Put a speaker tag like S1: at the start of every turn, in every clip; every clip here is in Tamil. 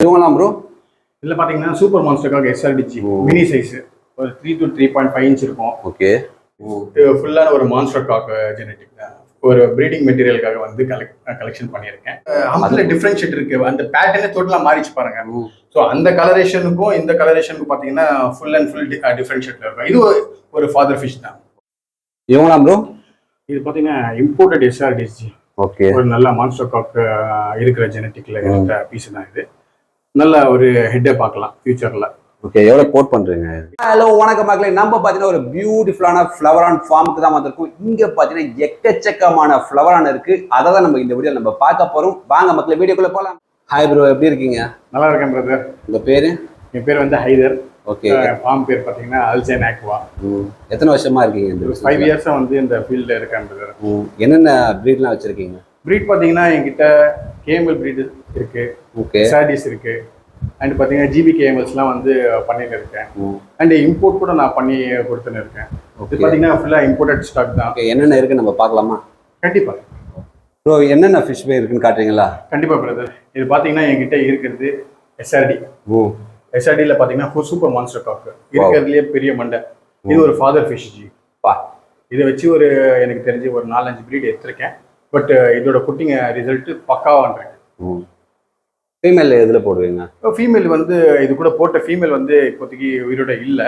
S1: இவங்களாம் ப்ரோ
S2: இதில் பார்த்தீங்கன்னா சூப்பர் மான்ஸ்டருக்காக எஸ்ஆர்டிஜி மினி சைஸ் ஒரு three to three point five inch இருக்கும்.
S1: ஓகே.
S2: ஃபுல்லான ஒரு மான்ஸ்டர் காக் ஜெனட்டிக் ஒரு ப்ரீடிங் மெட்டீரியலுக்காக வந்து கலெக்ட் கலெக்ஷன் பண்ணியிருக்கேன். அதில் டிஃப்ரென்ஷியேட் இருக்கு. அந்த பேட்டர்னே டோட்டலாக மாறிச்சு பாருங்க. ஸோ அந்த கலரேஷனுக்கும் இந்த கலரேஷனுக்கும் பார்த்தீங்கன்னா ஃபுல் அண்ட் ஃபுல் டிஃப்ரென்ஷியேட்ல இருக்கும். இது ஒரு- ஃபாதர் ஃபிஷ் தான்.
S1: இவங்களாம் ப்ரோ
S2: இது பார்த்தீங்கன்னா இம்போர்ட்டட் எஸ்ஆர்டிஜி
S1: ஓகே.
S2: ஒரு நல்ல மான்ஸ்டர் காக் இருக்கிற ஜெனட்டிக்ல இருக்கிற பீஸ் தான் இது. நல்ல ஒரு ஹெட்டை பார்க்கலாம் ஃபியூச்சர்ல
S1: ஓகே எவ்வளோ கோட் பண்றீங்க? ஹலோ வணக்கம் மக்களே. நம்ம பார்த்தீங்கன்னா ஒரு பியூட்டிஃபுல்லான ஃப்ளவரான் ஃபார்முக்கு தான் வந்திருக்கோம். இங்க பார்த்தீங்கன்னா எக்கச்சக்கமான ஃப்ளவரான் இருக்கு. அதை தான் நம்ம இந்த வீடியோ நம்ம பார்க்க போறோம். வாங்க மக்களே வீடியோக்குள்ள போலாம். ஹாய் ப்ரோ எப்படி இருக்கீங்க?
S2: நல்லா இருக்கேன் பிரதர்
S1: உங்க பேரு?
S2: என் பேர் வந்து ஹைதர்.
S1: ஓகே
S2: ஃபார்ம் பேர் பார்த்தீங்கன்னா அல்சைன் ஆக்வா
S1: எத்தனை வருஷமா இருக்கீங்க இந்த
S2: ஒரு ஃபைவ் இயர்ஸாக வந்து இந்த ஃபீல்டில் இருக்கேன் பிரதர்
S1: ம், என்னென்ன ப்ரீட்லாம் வச்சிருக்கீங்க?
S2: ப்ரீட் பார்த்தீங்கன்னா என்கிட்ட கேமல் ப்ரீட் இருக்கு.
S1: ஓகே
S2: சாடிஸ் இருக்கு. அண்ட் பார்த்தீங்கன்னா ஜிபி கேஎம்எஸ்லாம் வந்து பண்ணிட்டு இருக்கேன். அண்ட் இம்போர்ட் கூட நான் பண்ணி கொடுத்துன்னு இருக்கேன் இது பார்த்தீங்கன்னா ஃபுல்லாக இம்போர்ட்டட் ஸ்டாக் தான்.
S1: என்னென்ன இருக்கு நம்ம பார்க்கலாமா?
S2: கண்டிப்பாக
S1: ப்ரோ என்னென்ன ஃபிஷ் பே இருக்குன்னு காட்டுறீங்களா?
S2: கண்டிப்பாக பிரதர் இது பார்த்தீங்கன்னா என்கிட்ட இருக்கிறது எஸ்ஆர்டி
S1: ஓ.
S2: எஸ்ஆர்டியில் பார்த்தீங்கன்னா சூப்பர் மான்ஸ்டர் காக்கு இருக்கிறதுலேயே பெரிய மண்டை. இது ஒரு ஃபாதர் ஃபிஷ் ஜி
S1: பா.
S2: இதை வச்சு ஒரு எனக்கு தெரிஞ்சு ஒரு நாலஞ்சு ப்ரீட் எடுத்திருக்கேன். பட் இதோட குட்டிங்க ரிசல்ட் பக்காவான்றேன்
S1: ஃபீமேல் எதில் போடுவீங்க?
S2: ஃபீமேல் வந்து இது கூட போட்ட ஃபீமேல் வந்து இப்போதைக்கு உயிரோட இல்லை.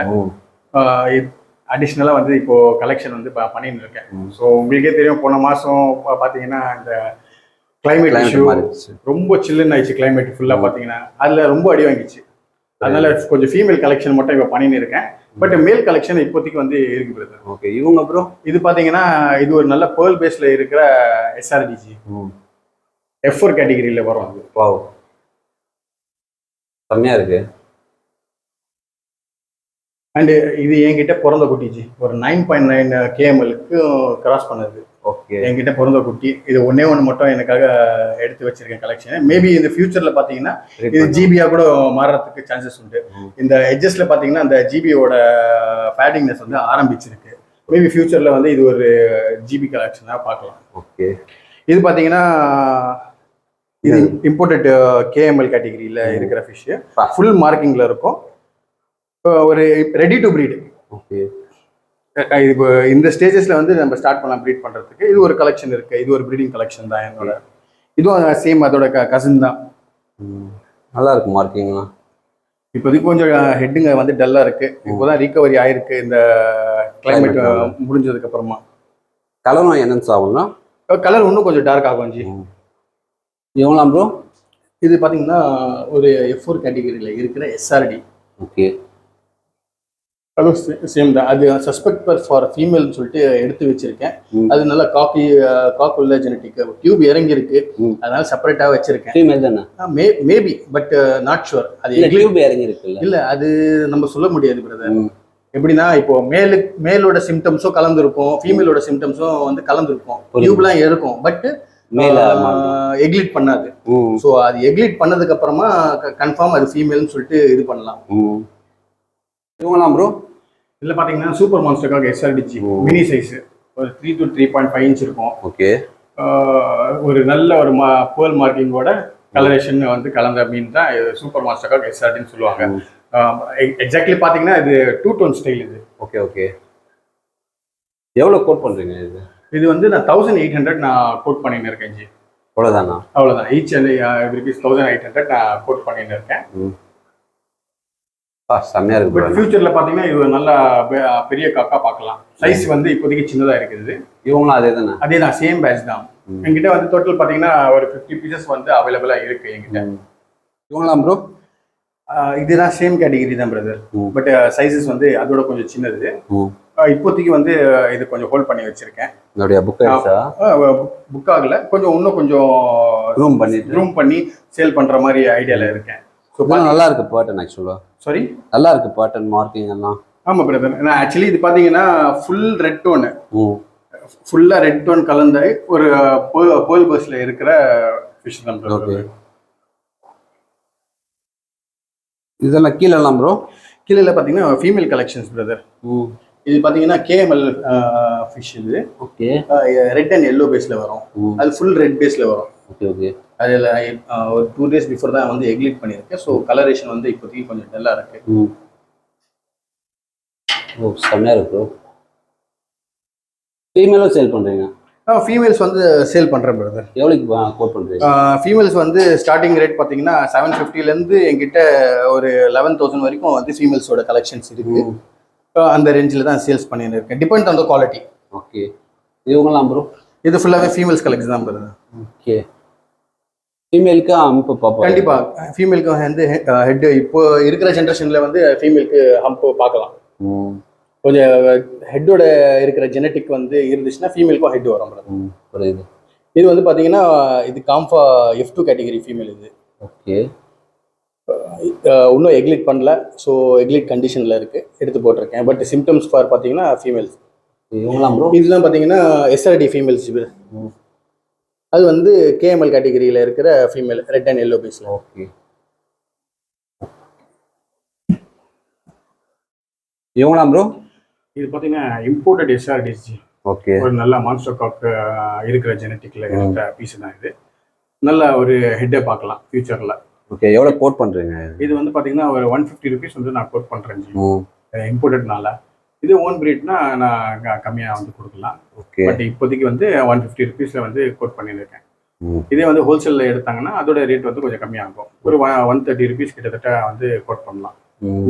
S2: அடிஷ்னலாக வந்து இப்போ கலெக்ஷன் வந்து பண்ணின்னு இருக்கேன். ஸோ உங்களுக்கே தெரியும் போன மாதம் பார்த்தீங்கன்னா இந்த கிளைமேட்
S1: climate
S2: இஷ்யூ ரொம்ப சில்லுன்னு ஆயிடுச்சு கிளைமேட் ஃபுல்லாக பார்த்தீங்கன்னா அதில் ரொம்ப அடி வாங்கிச்சு. அதனால கொஞ்சம் ஃபீமேல் கலெக்ஷன் மட்டும் இப்போ பண்ணின்னு இருக்கேன். பட் மேல் கலெக்ஷன் இப்போதைக்கு வந்து இருக்கு பிரதர்
S1: ஓகே இவங்க ப்ரோ
S2: இது பார்த்தீங்கன்னா இது ஒரு நல்ல பேர்ல் பேஸ்ல இருக்கிற எஸ்ஆர்டிஜி எஃப் ஃபோர் கேட்டகிரியில் வரும் அது.
S1: வாவ் செம்மையா இருக்கு.
S2: அண்டு இது என்கிட்ட பிறந்த குட்டிஜி ஒரு நைன் பாயிண்ட் நைன் கேஎம்எலுக்கு கிராஸ் பண்ணது.
S1: ஓகே
S2: என்கிட்ட பிறந்த குட்டி. இது ஒண்ணே ஒன்று மட்டும் எனக்காக எடுத்து வச்சிருக்கேன் கலெக்ஷன் மேபி இந்த ஃபியூச்சர்ல பாத்தீங்கன்னா இது ஜிபியா கூட மாறுறதுக்கு சான்சஸ் உண்டு. இந்த எட்ஜஸ்ல பாத்தீங்கன்னா அந்த ஜிபியோட ஃபேட்டிங்னஸ் வந்து ஆரம்பிச்சிருக்கு. மேபி ஃபியூச்சர்ல வந்து இது ஒரு ஜிபி கலெக்ஷனா பார்க்கலாம்.
S1: ஓகே
S2: இது பாத்தீங்கன்னா இது இம்போர்ட்டட் கேஎம்எல் கேட்டகிரியில இருக்கிற ஃபிஷ்
S1: பா.
S2: ஃபுல் மார்க்கிங்ல இருக்கும். ஒரு ரெடி டு ப்ரீட்
S1: ஓகே.
S2: இப்போ இந்த ஸ்டேஜஸ்ல வந்து நம்ம ஸ்டார்ட் பண்ணலாம் ப்ரீட் பண்றதுக்கு. இது ஒரு கலெக்ஷன் இருக்கு. இது ஒரு ப்ரீடிங் கலெக்ஷன் தான் என்னோட. இதுவும் சேம் அதோட கசின் தான்.
S1: நல்லா இருக்கு மார்க்கிங்லாம்
S2: இப்போதைக்கு கொஞ்சம் ஹெட்டுங்க வந்து டல்லா இருக்கு. இப்போதான் ரீகவரி ஆயிருக்கு. இந்த கிளைமேட்
S1: Climate
S2: முடிஞ்சதுக்கு அப்புறமா.
S1: கலரும் என்னன்னு ஆகும்னா
S2: கலர் இன்னும் கொஞ்சம் டார்க் ஆகும் ஜி.
S1: இவங்களாம் ப்ரோ
S2: இது பாத்தீங்கன்னா ஒரு எஃப் ஃபோர் கேட்டகிரியில் இருக்கிற எஸ்ஆர்டி
S1: ஓகே
S2: அதுவும் சேம் தான். அது சஸ்பெக்ட் ஃபார் ஃபீமேல்னு சொல்லிட்டு எடுத்து வச்சிருக்கேன். அது நல்லா காக்கி காக் உள்ள ஜெனட்டிக் டியூப் இறங்கி இருக்கு
S1: ம்.
S2: அதனால செப்பரேட்டா வச்சிருக்கேன்.
S1: ஃபீமேல் தானே?
S2: May maybe but not sure அது
S1: டியூப் இறங்கி இருக்குல்ல
S2: இல்ல அது நம்ம சொல்ல முடியாது பிரதர். எப்படின்னா இப்போ மேலு மேலோட சிம்டம்ஸும் கலந்துருக்கும். ஃபீமேலோட சிம்டம்ஸும் வந்து கலந்துருக்கும். டியூப்லாம் இருக்கும் பட்
S1: மேல
S2: எக்லிட் பண்ணாது. ஸோ அது எக்லிட் பண்ணதுக்கு அப்புறமா கன்ஃபார்ம் அது ஃபீமேல்னு சொல்லிட்டு இது பண்ணலாம்.
S1: இவங்களாம் ப்ரோ
S2: இதுல பாத்தீங்கன்னா சூப்பர் மான்ஸ்டருக்காக எஸ்ஆர்டிஜி
S1: ஓ.
S2: மினி சைஸ் ஒரு three to three point five inch இருக்கும்.
S1: ஓகே.
S2: ஒரு நல்ல ஒரு மா பேர்ல் மார்க்கிங்கோட கலரேஷன் வந்து கலந்த மீன் தான் சூப்பர் மாஸ்டர்காக எஸ்ஆர்டின்னு சொல்லுவாங்க. எக்ஸாக்ட்லி பார்த்தீங்கன்னா இது டூ டோன் ஸ்டைல் இது.
S1: Okay okay. எவ்வளோ கோட் பண்றீங்க இது?
S2: இது வந்து நான் தௌசண்ட் எயிட் ஹண்ட்ரட் நான் கோட் பண்ணின்னு இருக்கேன் ஜி
S1: அவ்வளோதானா
S2: அவ்வளோதான் each and rupees thousand eight hundred நான் கோட் பண்ணின்னு இருக்கேன்.
S1: செம்மையா இருக்கு
S2: பட். ஃபியூச்சரில் பார்த்தீங்கன்னா இது நல்ல பெரிய காக்கா பார்க்கலாம். சைஸ் வந்து இப்போதைக்கு சின்னதாக இருக்குது
S1: இவங்களும் அதே தானே
S2: அதே தான். சேம் பேட்ச் தான். என்கிட்ட வந்து டோட்டல் பார்த்தீங்கன்னா ஒரு ஃபிஃப்டி பீசஸ் வந்து அவைலபிளாக இருக்கு என்கிட்ட.
S1: இவங்களாம் ப்ரோ
S2: இதுதான் சேம் கேட்டகிரி தான் பிரதர். பட் சைஸஸ் வந்து அதோட கொஞ்சம் சின்னது. இப்போதைக்கு வந்து இது கொஞ்சம் ஹோல்ட் பண்ணி வச்சிருக்கேன்.
S1: என்னுடைய புக்
S2: புக் ஆகல. கொஞ்சம் இன்னும் கொஞ்சம்
S1: ரூம் பண்ணிட்டு.
S2: ரூம் பண்ணி சேல் பண்ற மாதிரி ஐடியால இருக்கேன்.
S1: நல்லா இருக்கு பேட்டர்ன் ஆக்சுவலா
S2: சாரி
S1: நல்லா இருக்கு பேட்டர்ன் மார்க்கிங் எல்லாம்.
S2: ஆமா பிரதர் நான் ஆக்சுவலி இது பாத்தீங்கன்னா ஃபுல் ரெட் டோன் ஃபுல்லா ரெட் டோன் கலந்த ஒரு பேர்ல் பஸ்ல இருக்கிற ஃபிஷ் தான்.
S1: இதெல்லாம் கீழெல்லாம் ப்ரோ
S2: கீழே பாத்தீங்கன்னா ஃபீமேல் கலெக்ஷன்ஸ் பிரதர் இது பாத்தீங்கன்னா கேஎம்எல் ஃபிஷ் இது.
S1: ஓகே.
S2: ரெட் அண்ட் எல்லோ பேஸ்ல வரும். அது ஃபுல் ரெட் பேஸ்ல வரும்.
S1: Okay okay.
S2: அதில் ஒரு டூ டேஸ் பிஃபோர் தான் வந்து எக்லிட் பண்ணியிருக்கேன் ஸோ கலரேஷன் வந்து இப்போதைக்கு கொஞ்சம் டல்லாக இருக்கு.
S1: ஓ செம்மையாக இருக்கு ஃபீமேலும் சேல் பண்ணுறீங்க
S2: ஃபீமேல்ஸ் வந்து சேல் பண்ணுறேன் பிரதர்
S1: எவ்வளோக்கு கோட் பண்ணுறீங்க
S2: ஃபீமேல்ஸ் வந்து ஸ்டார்டிங் ரேட் பார்த்தீங்கன்னா செவன் ஃபிஃப்டிலேருந்து என்கிட்ட ஒரு லெவன் தௌசண்ட் வரைக்கும் வந்து ஃபீமேல்ஸோட கலெக்ஷன்ஸ் இருக்கு. Uh, அந்த ரேஞ்சில் தான் சேல்ஸ் பண்ணின்னு இருக்கேன். Depend on the quality
S1: okay இவங்கலாம் ப்ரோ
S2: இது ஃபுல்லாகவே ஃபீமேல்ஸ் கலெக்ஷன் தான் பிரதர்
S1: ஓகே ஃபீமேலுக்கு அமைப்பு பார்ப்போம்.
S2: கண்டிப்பா. ஃபீமேலுக்கு வந்து ஹெட் இப்போ இருக்கிற ஜென்ரேஷன்ல வந்து ஃபீமேலுக்கு ஹம்ப் பார்க்கலாம். கொஞ்சம் ஹெட்டோட இருக்கிற ஜெனட்டிக் வந்து இருந்துச்சுன்னா ஃபீமேலுக்கும் ஹெட் வரும்
S1: புரியுது.
S2: இது வந்து பாத்தீங்கன்னா இது காம்ஃபா எஃப் டூ கேட்டகரி ஃபீமேல் இது.
S1: ஓகே
S2: இன்னும் எக்லிட் பண்ணல. ஸோ எக்லிட் கண்டிஷனில் இருக்கு. எடுத்து போட்டிருக்கேன். பட் சிம்டம்ஸ் ஃபார் பார்த்தீங்கன்னா ஃபீமேல்ஸ்
S1: இவங்கலாம் ப்ரோ
S2: இதெல்லாம் பார்த்தீங்கன்னா எஸ்ஆர்டி ஃபீமேல்ஸ். அது வந்து கேஎம்எல் கேட்டகரியில் இருக்கிற ஃபீமேல் ரெட் அண்ட் எல்லோ பீஸில்
S1: ஓகே இவங்களாம் ப்ரோ
S3: இது பார்த்தீங்கன்னா இம்போர்ட்டட் எஸ்ஆர்டிசி
S1: ஓகே
S3: ஒரு நல்ல மான்ஸ்டர் காக் இருக்கிற ஜெனட்டிக்ல எடுத்த பீஸ் தான் இது. நல்ல ஒரு ஹெட்டை பார்க்கலாம் ஃபியூச்சரில்
S1: ஓகே எவ்வளோ கோட் பண்ணுறீங்க
S3: இது வந்து பார்த்தீங்கன்னா ஒரு ஒன் ஃபிஃப்டி ருபீஸ் வந்து நான் கோட் பண்ணுறேன் இம்போர்ட்டட்னால இது ஓன் பிரீட்னா நான் கம்மியாக வந்து கொடுக்கலாம்.
S1: ஓகே
S3: பட் இப்போதைக்கு வந்து ஒன் ஃபிஃப்டி ருபீஸில் வந்து கோட் பண்ணியிருக்கேன். இதே வந்து ஹோல்சேலில் எடுத்தாங்கன்னா அதோட ரேட் வந்து கொஞ்சம் கம்மியாகும் ஒரு ஒன் தேர்ட்டி ருபீஸ் கிட்டத்தட்ட வந்து கோட் பண்ணலாம்.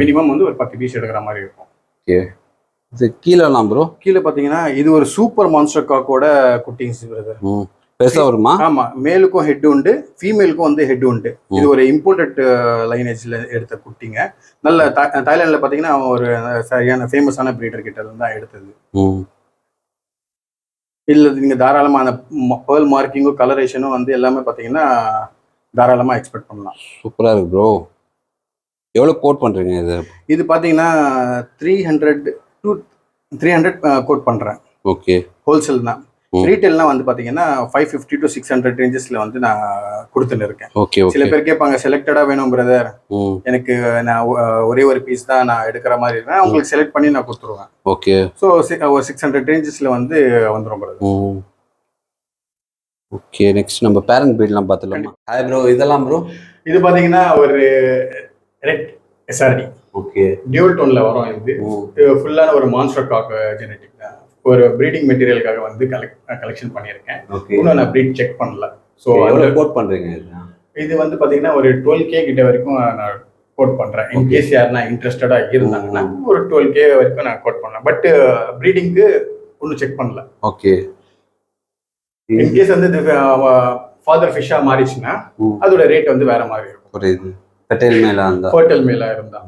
S3: மினிமம் வந்து ஒரு பத்து பீஸ் எடுக்கிற மாதிரி இருக்கும்.
S1: ஓகே இது கீழேலாம் ப்ரோ
S2: கீழே பார்த்தீங்கன்னா இது ஒரு சூப்பர் மான்ஸ்டர் காக்கோட குட்டிங்ஸ் பிரதர்
S1: பெருசாக வருமா?
S2: ஆமா மேலுக்கும் ஹெட் உண்டு ஃபீமேலுக்கும் வந்து ஹெட் உண்டு. இது ஒரு இம்போர்ட்டட் லைனேஜ்ல எடுத்த குட்டிங்க. நல்ல தா- தாய்லாந்துல பாத்தீங்கன்னா அவன் ஒரு சரியான ஃபேமஸான பிரீடர் கிட்ட இருந்து தான் எடுத்தது. இல்ல நீங்க தாராளமா அந்த பேர்ல் மார்க்கிங்கும் கலரேஷனும் வந்து எல்லாமே பாத்தீங்கன்னா தாராளமா எக்ஸ்பெக்ட் பண்ணலாம்.
S1: சூப்பராக இருக்கு ப்ரோ எவ்வளோ கோட் பண்ணுறீங்க இது?
S2: இது பாத்தீங்கன்னா three hundred to three hundred quote பண்றேன்.
S1: ஓகே
S2: ஹோல்சேல் தான். ரீட்டைல்லாம் வந்து பாத்தீங்கன்னா five fifty to six hundred ரேஞ்சஸ்ல வந்து நான் கொடுத்துன்னு இருக்கேன்.
S1: ஓகே
S2: சில பேர் கேட்பாங்க செலக்டடா வேணும் பிரதர் எனக்கு நான் ஒரே ஒரு பீஸ் தான் நான் எடுக்கிற மாதிரி இருக்கேன் உங்களுக்கு செலக்ட் பண்ணி நான் கொடுத்துருவேன்.
S1: ஓகே.
S2: ஸோ ஒரு சிக்ஸ் ஹண்ட்ரட் ரேஞ்சஸ்ல வந்து வந்துடும் பிரதர்
S1: ஓகே நெக்ஸ்ட் நம்ம பேரண்ட் பீட்லாம் பார்த்துலாமா ஹாய் ப்ரோ இதெல்லாம் ப்ரோ
S2: இது பாத்தீங்கன்னா ஒரு ரெட் எஸ்ஆர்டி
S1: ஓகே.
S2: டியூல் டோன்ல வரும் இது. ஃபுல்லான ஒரு மான்ஸ்டர் காக் ஜெனட்டிக் தான். ஒரு ப்ரீடிங் மெட்டீரியலுக்காக வந்து கலெக்ட் கலெக்ஷன் பண்ணியிருக்கேன். இன்னும் நான் ப்ரீட் செக் பண்ணல. ஸோ
S1: எவ்வளோ கோட் பண்ணுறீங்க இது?
S2: இது வந்து பாத்தீங்கன்னா ஒரு டுவெல் கே கிட்ட வரைக்கும் நான் கோட் பண்றேன். இன்கேஸ் யாருன்னா இன்ட்ரெஸ்டடா இருந்தாங்கன்னா ஒரு டுவெல் கே வரைக்கும் நான் கோட் பண்ணேன். பட் ப்ரீடிங்க்கு ஒன்றும் செக் பண்ணல.
S1: ஓகே
S2: இன்கேஸ் வந்து ஃபாதர் ஃபிஷ்ஷா மாறிச்சுன்னா. அதோட ரேட் வந்து வேற மாதிரி இருக்கும்.
S1: புரியுது. பெட்டைல் மேலே அந்த
S2: ஹோட்டல் மேல இருந்தா.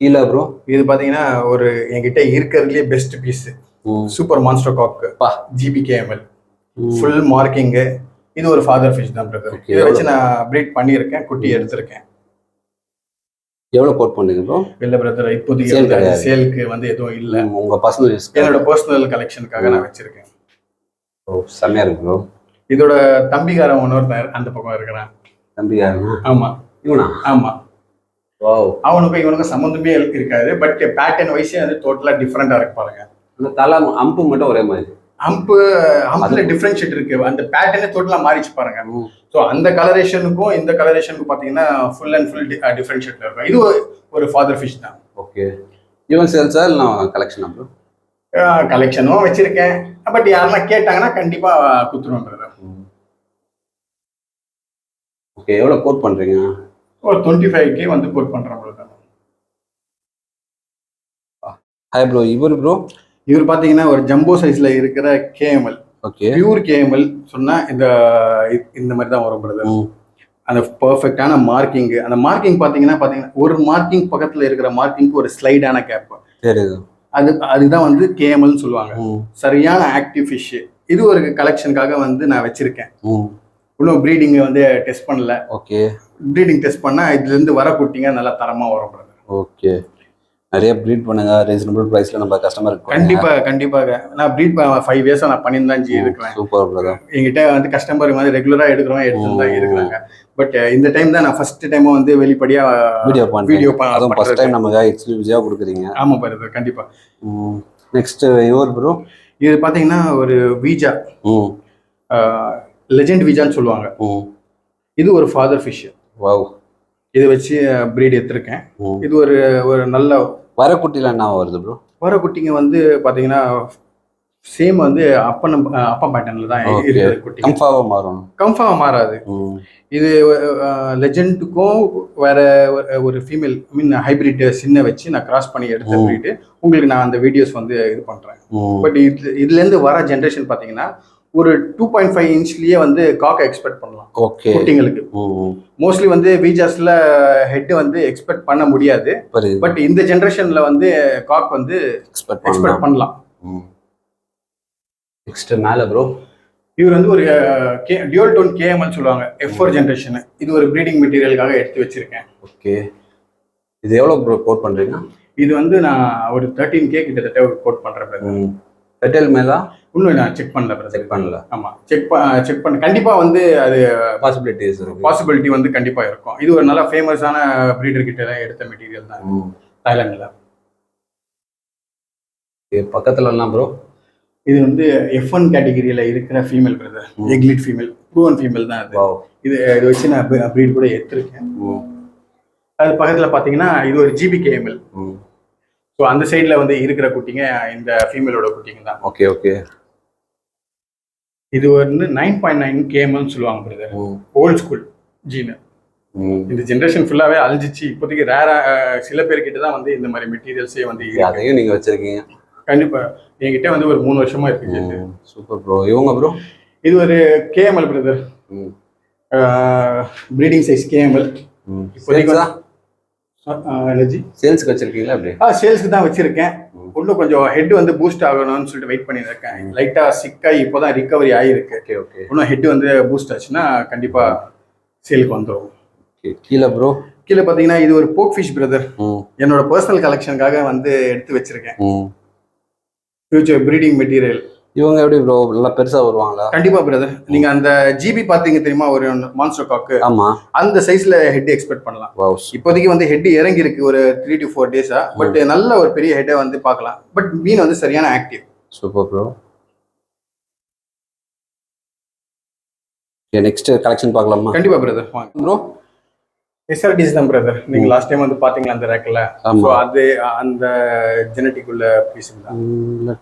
S1: கீழே ப்ரோ
S2: இது பாத்தீங்கன்னா ஒரு என்கிட்ட இருக்கிறதுலே best piece super monster cock
S1: பா.
S2: ஜிபிகேஎம்எல்
S1: ம்.
S2: ஃபுல் மார்க்கிங்கு இது ஒரு ஃபாதர் ஃபிஷ் தான் பிரதர். இதை வச்சு நான் ப்ரீட் பண்ணியிருக்கேன் குட்டி எடுத்திருக்கேன்.
S1: எவ்வளோ கோட் பண்ணுறீங்க ப்ரோ
S2: இல்ல பிரதர் இப்போதைக்கு. சேலுக்கு வந்து எதுவும் இல்ல.
S1: உங்கள் பர்சனல்
S2: என்னோட பர்சனல் கலெக்ஷனுக்காக நான் வச்சிருக்கேன்.
S1: ஓ செம்மையாக இருக்கு ப்ரோ
S2: இதோட தம்பிக்காரன் ஒன்னொருத்தன் அந்த பக்கம் இருக்கிறான்.
S1: தம்பி யாருண்ணா
S2: ஆமா.
S1: இவனா?
S2: ஆமா.
S1: வாவ்
S2: அவனுக்கும் இவனுக்கும் சம்மந்தமே இருக்காது பட் பேட்டர்ன் வைஸே வந்து டோட்டலா டிஃப்ரெண்டா இருக்கு பாருங்க.
S1: அந்த தலை அம்பு மட்டும் ஒரே மாதிரி.
S2: அம்பு அம்புல டிஃப்ரென்ஷியேட் இருக்கு. அந்த பேட்டர்னே டோட்டலா மாறிச்சு பாருங்க. ஸோ அந்த கலரேஷனுக்கும் இந்த கலரேஷனுக்கும் பாத்தீங்கன்னா ஃபுல் அண்ட் ஃபுல் டிஃப்ரென்ஷியேட்ல இருக்கும். இது ஒரு- ஃபாதர் ஃபிஷ் தான்.
S1: ஓகே ஈவன் சேல்ஸா இல்லை கலெக்ஷன் ப்ரோ
S2: கலெக்ஷனும் வச்சிருக்கேன். பட் யாரெல்லாம் கேட்டாங்கன்னா கண்டிப்பா குத்துருவோம்
S1: ஓகே எவ்வளோ கோட் பண்ணுறீங்க
S2: ஒரு டுவெண்ட்டி ஃபைவ் கே வந்து கோட் brother.
S1: ஹாய் ப்ரோ இவர் ப்ரோ
S2: இவர் பாத்தீங்கன்னா ஒரு ஜம்போ சைஸ்ல இருக்கிற கேஎம்எல்
S1: ஓகே
S2: பியூர் கேஎம்எல் சொன்னா இந்த இந்த மாதிரி தான் வரும் பிரதர் அந்த பர்ஃபெக்டான மார்க்கிங் அந்த மார்க்கிங் பாத்தீங்கன்னா பாத்தீங்கன்னா ஒரு மார்க்கிங் பக்கத்துல இருக்கிற மார்க்கிங்க்கு ஒரு ஸ்லைடான கேப் அது அதுதான் வந்து கேஎம்எல்னு சொல்லுவாங்க. சரியான ஆக்டிவ் ஃபிஷ் இது ஒரு கலெக்ஷனுக்காக வந்து நான் வச்சிருக்கேன். இன்னும் ப்ரீடிங் வந்து டெஸ்ட் பண்ணல.
S1: ஓகே
S2: ப்ரீடிங் டெஸ்ட் பண்ணா இதுல இருந்து வர குட்டிங்க நல்லா தரமா வரும்.
S1: ஓகே நிறைய ப்ரீட் பண்ணுங்க. ரீசனபிள் ப்ரைஸ்ல நம்ம கஸ்டமருக்கு
S2: கண்டிப்பா கண்டிப்பாக நான் ப்ரீட் ஃபைவ் இயர்ஸா நான் பண்ணி தான் ஜி இருக்கிறேன்.
S1: சூப்பர் பிரதர்
S2: என்கிட்ட வந்து கஸ்டமர் வந்து ரெகுலரா எடுக்கிறவங்க எடுத்துட்டு தான் இருக்கிறாங்க. பட் இந்த டைம் தான் நான் ஃபர்ஸ்ட் டைம் வந்து வெளிப்படையா
S1: வீடியோ பண்ணுறேன்
S2: வீடியோ
S1: அதுவும் ஃபர்ஸ்ட் டைம் நமக்கு எக்ஸ்க்ளூசிவாக கொடுக்குறீங்க.
S2: ஆமா பாரு கண்டிப்பா.
S1: நெக்ஸ்ட் இவர் ப்ரோ
S2: இது பாத்தீங்கன்னா ஒரு வீஜா
S1: ம்.
S2: லெஜெண்ட் விஜான்னு சொல்லுவாங்க. இது ஒரு ஃபாதர் ஃபிஷ்
S1: வாவ்
S2: இதை வச்சு ப்ரீட் எடுத்திருக்கேன். இது ஒரு ஒரு நல்ல
S1: வரக்குட்டில என்ன வருது ப்ரோ
S2: வர குட்டிங்க வந்து பாத்தீங்கன்னா சேம் வந்து அப்பன் அப்பா பேட்டர்ன்ல தான்
S1: Okay.
S2: இருக்குது குட்டிங்க
S1: கம்ஃபாவா மாறணும்
S2: கன்ஃபார்ம் மாறாது. இது லெஜெண்டுக்கும் வேற ஒரு- ஃபீமேல் ஐ மீன் ஹைபிரிட் சின்ன வச்சு நான் கிராஸ் பண்ணி எடுத்த breed. உங்களுக்கு நான் அந்த வீடியோஸ் வந்து இது பண்றேன்.
S1: ம்.
S2: பட் இது இதுல இருந்து வர ஜென்ரேஷன் பாத்தீங்கன்னா ஒரு டூ பாயிண்ட் ஃபைவ் இன்ச்லயே வந்து காக்கை எக்ஸ்பெக்ட் பண்ணலாம்.
S1: ஓகே
S2: குட்டிங்களுக்கு. மோஸ்ட்லி வந்து வீஜாஸ்ல ஹெட் வந்து எக்ஸ்பெக்ட் பண்ண முடியாது. பட் இந்த ஜென்ரேஷன்ல வந்து காக் வந்து
S1: எக்ஸ்பெக்ட்
S2: எக்ஸ்பெக்ட்
S1: பண்ணலாம். நெக்ஸ்ட் மேல ப்ரோ
S2: இவர் வந்து ஒரு கே டியூல் டோன் கேஎம்எல் சொல்லுவாங்க. எஃப் ஃபோர் ஜென்ரேஷன் இது ஒரு ப்ரீடிங் மெட்டீரியலுக்காக எடுத்து வச்சிருக்கேன்.
S1: ஓகே இது எவ்வளோ ப்ரோ கோட் பண்றீங்க?
S2: இது வந்து நான் ஒரு தேர்ட்டீன் கே கிட்டத்தட்ட கோட் பண்றேன்
S1: ரெட்டல் மேலா?
S2: இன்னும் நான் செக் பண்ணல
S1: செக் பண்ணல.
S2: ஆமா. செக் செக் பண்ண கண்டிப்பா வந்து அது
S1: பாசிபிலிட்டிஸ்
S2: பாசிபிலிட்டி வந்து கண்டிப்பா இருக்கும். இது ஒரு நல்ல ஃபேமஸான ப்ரீடர் கிட்ட எல்லாம் எடுத்த மெட்டீரியல் தான்.
S1: ம்.
S2: தாய்லாந்துல
S1: Okay, பக்கத்துல எல்லாம் ப்ரோ
S2: இது வந்து எஃப் ஒன் கேட்டகிரியில இருக்கிற ஃபீமேல் பிரதர். எக்லிட் ஃபீமேல் ப்ரூவன் ஃபீமேல் தான் அது. இது இது வச்சு நான் ப்ரீட் கூட எடுத்திருக்கேன். அது பக்கத்துல பாத்தீங்கன்னா இது ஒரு ஜிபி கேஎம்எல் ஸோ அந்த சைடில் வந்து இருக்கிற குட்டிங்க இந்த ஃபீமேலோட குட்டிங்க தான்.
S1: ஓகே ஓகே
S2: இது வந்து நைன் பாயிண்ட் நைன் கேஎம்எல்னு சொல்லுவாங்க பிரதர் ஓல்ட் ஸ்கூல் ஜீனு இந்த ஜென்ரேஷன் ஃபுல்லாகவே அழிஞ்சிச்சு. இப்போதைக்கு ரேரா சில பேர்கிட்ட தான் வந்து இந்த மாதிரி மெட்டீரியல்ஸே வந்து.
S1: அதையும் நீங்க வச்சிருக்கீங்க.
S2: கண்டிப்பா. என்கிட்ட வந்து ஒரு மூணு வருஷமா இருக்கு.
S1: சூப்பர் ப்ரோ இவங்க ப்ரோ
S2: இது ஒரு KML brother breeding size KML இப்போதைக்கு எனர்ஜி
S1: சேல்ஸ்க்கு வச்சிருக்கீங்களா அப்படி?
S2: ஆ சேல்ஸ்க்கு தான் வச்சிருக்கேன்.
S1: ம்.
S2: இன்னும் கொஞ்சம் ஹெட் வந்து பூஸ்ட் ஆகணும்னு சொல்லிட்டு வெயிட் பண்ணியிருக்கேன்.
S1: ம்.
S2: லைட்டா சிக்காகி இப்போதான் ரிகவரி ஆகிருக்கு
S1: ஓகே ஓகே
S2: இன்னும் ஹெட் வந்து பூஸ்ட் ஆச்சுன்னா கண்டிப்பா சேலுக்கு வந்துடும்
S1: கீழே ப்ரோ
S2: கீழே பார்த்தீங்கன்னா இது ஒரு போக் ஃபிஷ் பிரதர் என்னோட பர்சனல் கலெக்ஷனுக்காக வந்து எடுத்து வச்சிருக்கேன். ஃபியூச்சர் ப்ரீடிங் மெட்டீரியல்
S1: இவங்க எப்படி ப்ரோ நல்லா பெருசா வருவாங்களா?
S2: கண்டிப்பா பிரதர் நீங்க அந்த ஜிபி பாத்தீங்க தெரியுமா? ஒரு மான்ஸ்டர் காக்கு
S1: ஆமா.
S2: அந்த சைஸ்ல ஹெட் எக்ஸ்பெக்ட் பண்ணலாம். இப்போதைக்கு வந்து ஹெட் இறங்கி இருக்கு ஒரு த்ரீ டு ஃபோர் டேஸா பட் நல்ல ஒரு பெரிய ஹெட்டை வந்து பார்க்கலாம். பட் மீன் வந்து சரியான active
S1: super bro next collection பார்க்கலாமா?
S2: கண்டிப்பா பிரதர் வாங்க.
S1: ப்ரோ
S2: எஸ்ஆர்டிஸ் தான் பிரதர் நீங்க லாஸ்ட் டைம் வந்து பாத்தீங்களா அந்த ரேக்ல ஸோ அது அந்த ஜெனட்டிக் உள்ள பீஸ் தான்.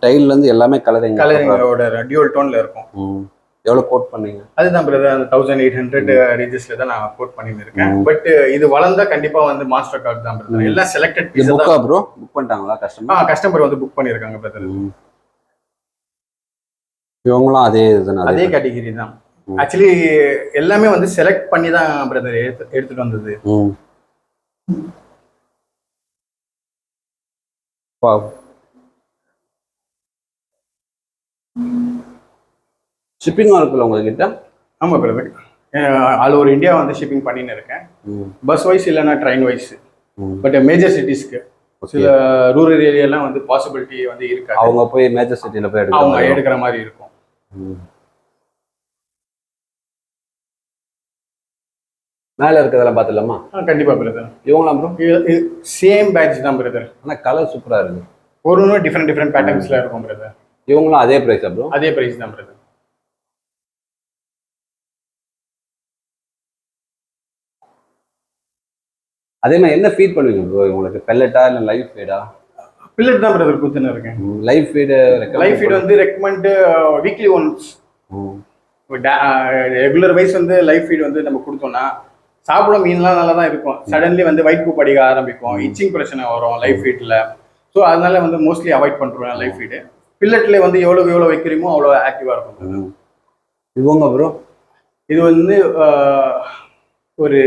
S1: டைல்ல இருந்து எல்லாமே கலரிங்
S2: கலரிங்கோட டியூல் டோன்ல இருக்கும்.
S1: ம். எவ்வளவு கோட் பண்ணீங்க?
S2: அதுதான் பிரதர் அந்த தௌசண்ட் எயிட் ஹண்ட்ரட் ரேஞ்சஸ்ல தான் நான் கோட்
S1: ம்.
S2: பட் இது வளர்ந்தா கண்டிப்பா வந்து மாஸ்டர் கார்டு தான் பிரதர். எல்லாம் செலக்டட் பீஸ்
S1: புக்கா ப்ரோ புக் பண்ணிட்டாங்களா
S2: ஆ
S1: கஸ்டமர்
S2: கஸ்டமர் வந்து புக் பண்ணிருக்காங்க பிரதர்
S1: இவங்களும் அதே இதுதானே
S2: அதே கேட்டகிரி தான். ஆக்சுவலி எல்லாமே வந்து செலக்ட் பண்ணி தான் பிரதர் எடுத்து எடுத்துட்டு வந்தது.
S1: ஷிப்பிங் இருக்குல்ல உங்ககிட்ட?
S2: ஆமா பிரதர் ஆல் ஓவர் இந்தியா வந்து ஷிப்பிங் பண்ணின்னு இருக்கேன். பஸ் வைஸ் இல்லைன்னா ட்ரெயின் வைஸ் பட் மேஜர் சிட்டிஸ்க்கு சில ரூரல் ஏரியாலாம் வந்து பாசிபிலிட்டி வந்து இருக்காது.
S1: அவங்க போய் மேஜர் சிட்டில போய்
S2: அவங்க
S1: எடுக்க
S2: எடுக்கிற மாதிரி இருக்கும்.
S1: மேல இருக்கிறதெல்லாம் பார்த்துலாமா
S2: ஆ, கண்டிப்பா பிரதர்
S1: இவங்களாம் ப்ரோ
S2: சேம் பேட்ச் தான் பிரதர்
S1: ஆனா கலர் சூப்பரா இருக்கு.
S2: ஒரு ஒன்றும் டிஃப்ரெண்ட் டிஃப்ரெண்ட் பேட்டர்ன்ஸ்ல இருக்கும் பிரதர்
S1: இவங்களும் அதே பிரைஸா ப்ரோ
S2: அதே பிரைஸ் தான் பிரதர்
S1: அதே மாதிரி என்ன ஃபீட் பண்ணுவீங்க ப்ரோ உங்களுக்கு பெல்லட்டா இல்ல லைஃப் ஃபீடா
S2: பில்லட் தான் பிரதர் குத்துன்னு இருக்கேன்.
S1: லைஃப் ஃபீடு
S2: லைஃப் ஃபீட் வந்து recommend weekly once regular wise வந்து லைஃப் ஃபீட் வந்து நம்ம கொடுத்தோம்னா சாப்பிட மீன்லாம் நல்லா தான் இருக்கும். சடன்லி வந்து வயிற்று பூ படிக்க ஆரம்பிக்கும். இச்சிங் பிரச்சனை வரும் லைஃப் ஃபீட்டில் ஸோ அதனால வந்து மோஸ்ட்லி அவாய்ட் பண்ணுறேன் லைஃப் ஃபீடு பில்லட்ல வந்து எவ்வளோ எவ்வளோ வைக்கிறீமோ அவ்வளோ ஆக்டிவாக இருக்கும்.
S1: இவங்க ப்ரோ
S2: இது வந்து ஒரு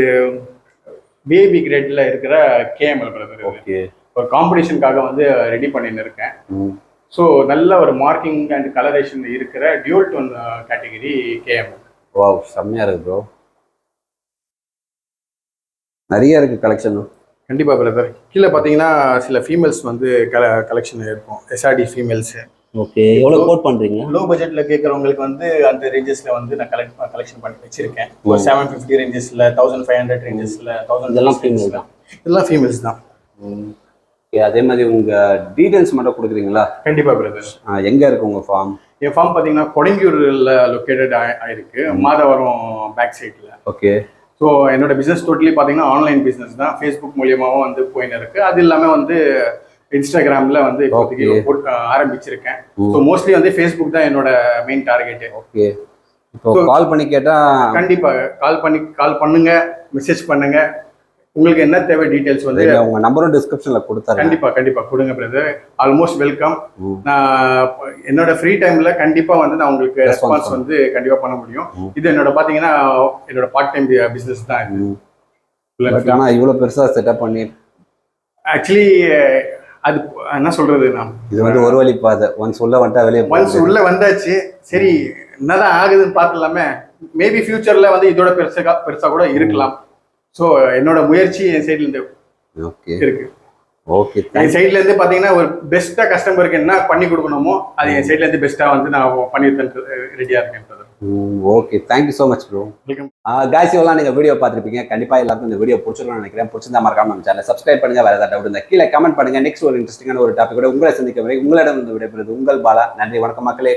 S2: பேபி கிரேட்ல இருக்கிற கேஎம்எல் பிரதர்
S1: ஓகே
S2: ஒரு காம்படிஷனுக்காக வந்து ரெடி பண்ணின்னு இருக்கேன். ஸோ நல்ல ஒரு மார்க்கிங் அண்ட் கலரேஷன் இருக்கிற dual tone category KML
S1: wow செம்மையா இருக்கு ப்ரோ நிறைய இருக்கு கலெக்ஷன்
S2: கண்டிப்பா பிரதர் கீழே பார்த்தீங்கன்னா சில ஃபீமேல்ஸ் வந்து கல கலெக்ஷன் இருக்கும். எஸ்ஆர்டி ஃபீமேல்ஸ்
S1: ஓகே எவ்வளவு கோட் பண்றீங்க?
S2: லோ பட்ஜெட்ல கேட்குறவங்களுக்கு வந்து அந்த ரேஞ்சஸ்ல வந்து நான் கலெக்ட் கலெக்ஷன் பண்ணி வச்சிருக்கேன். ஒரு செவன் ஃபிஃப்டி ரேஞ்சஸ்ல தௌசண்ட் ஃபைவ் ஹண்ட்ரட் ரேஞ்சஸ்ல தௌசண்ட்
S1: இதெல்லாம் female தான்.
S2: இதெல்லாம் ஃபீமேல்ஸ் தான்.
S1: அதே மாதிரி உங்க டீடைல்ஸ் மட்டும் கொடுக்குறீங்களா?
S2: கண்டிப்பா பிரதர்
S1: எங்க இருக்கு உங்க ஃபார்ம்
S2: என் ஃபார்ம் பாத்தீங்கன்னா கொடங்கியூர்ல லொக்கேட்டட் ஆயிருக்கு. மாதவரம் பேக் சைட்ல
S1: ஓகே
S2: ஸோ என்னோட பிசினஸ் டோட்டலி பார்த்தீங்கன்னா ஆன்லைன் பிசினஸ் தான். ஃபேஸ்புக் மூலியமாவும் வந்து போயின்னு இருக்கு அது இல்லாம வந்து இன்ஸ்டாகிராம்ல வந்து இப்போதைக்கு ஆரம்பிச்சிருக்கேன். ஸோ மோஸ்ட்லி வந்து ஃபேஸ்புக் தான் என்னோட மெயின் டார்கெட்
S1: ஓகே இப்போ கால் பண்ணி கேட்டா
S2: கண்டிப்பா. கால் பண்ணி கால் பண்ணுங்க மெசேஜ் பண்ணுங்க. உங்களுக்கு என்ன தேவை டீடைல்ஸ் வந்து
S1: உங்க நம்பரும் டிஸ்கிரிப்ஷன்ல கொடுத்தாரு
S2: கண்டிப்பா கண்டிப்பா. கொடுங்க பிரதர் ஆல்மோஸ்ட் வெல்கம். நான் என்னோட ஃப்ரீ டைம்ல கண்டிப்பா வந்து நான் உங்களுக்கு ரெஸ்பான்ஸ். வந்து கண்டிப்பா பண்ண முடியும். இது என்னோட பாத்தீங்கன்னா என்னோட பார்ட் டைம் பிசினஸ் தான் இது.
S1: ஆனா இவ்வளவு பெருசா செட்டப் பண்ணி
S2: ஆக்சுவலி அது என்ன சொல்றது நான்?
S1: இது வந்து ஒரு வழி பாதை. ஒன்ஸ் உள்ள வந்துட்டா வெளியே
S2: ஒன்ஸ் உள்ள வந்தாச்சு சரி என்னதான் ஆகுதுன்னு பார்த்துலாமே மேபி ஃபியூச்சர்ல வந்து இதோட பெருசா பெருசா கூட இருக்கலாம். ஸோ என்னோட முயற்சி என் சைட்ல இருந்து
S1: ஓகே
S2: இருக்கு.
S1: ஓகே
S2: என் சைட்ல இருந்து பாத்தீங்கன்னா ஒரு பெஸ்டா கஸ்டமருக்கு என்ன பண்ணி கொடுக்கணுமோ அது என் சைட்ல இருந்து பெஸ்டா வந்து நான் பண்ணி ரெடியா இருக்கேன்.
S1: Okay thank you so much bro. Guys இவ்வளோ நீங்கள் வீடியோ பார்த்துருப்பீங்க. கண்டிப்பாக எல்லாருக்கும் இந்த வீடியோ பிடிச்சிருக்கும்னு நினைக்கிறேன். பிடிச்சிருந்தா மறக்காம நம்ம சேனல் சப்ஸ்கிரைப் பண்ணுங்க. வேறு ஏதாவது டவுட் இருந்தால் கீழே கமெண்ட் பண்ணுங்க. நெக்ஸ்ட் ஒரு இன்ட்ரெஸ்டிங்கான ஒரு டாபிக் கூட உங்களை சந்திக்க வரை உங்களிடம் வந்து விடைபெறுது உங்கள் பாலா. நன்றி வணக்கம் மக்களே.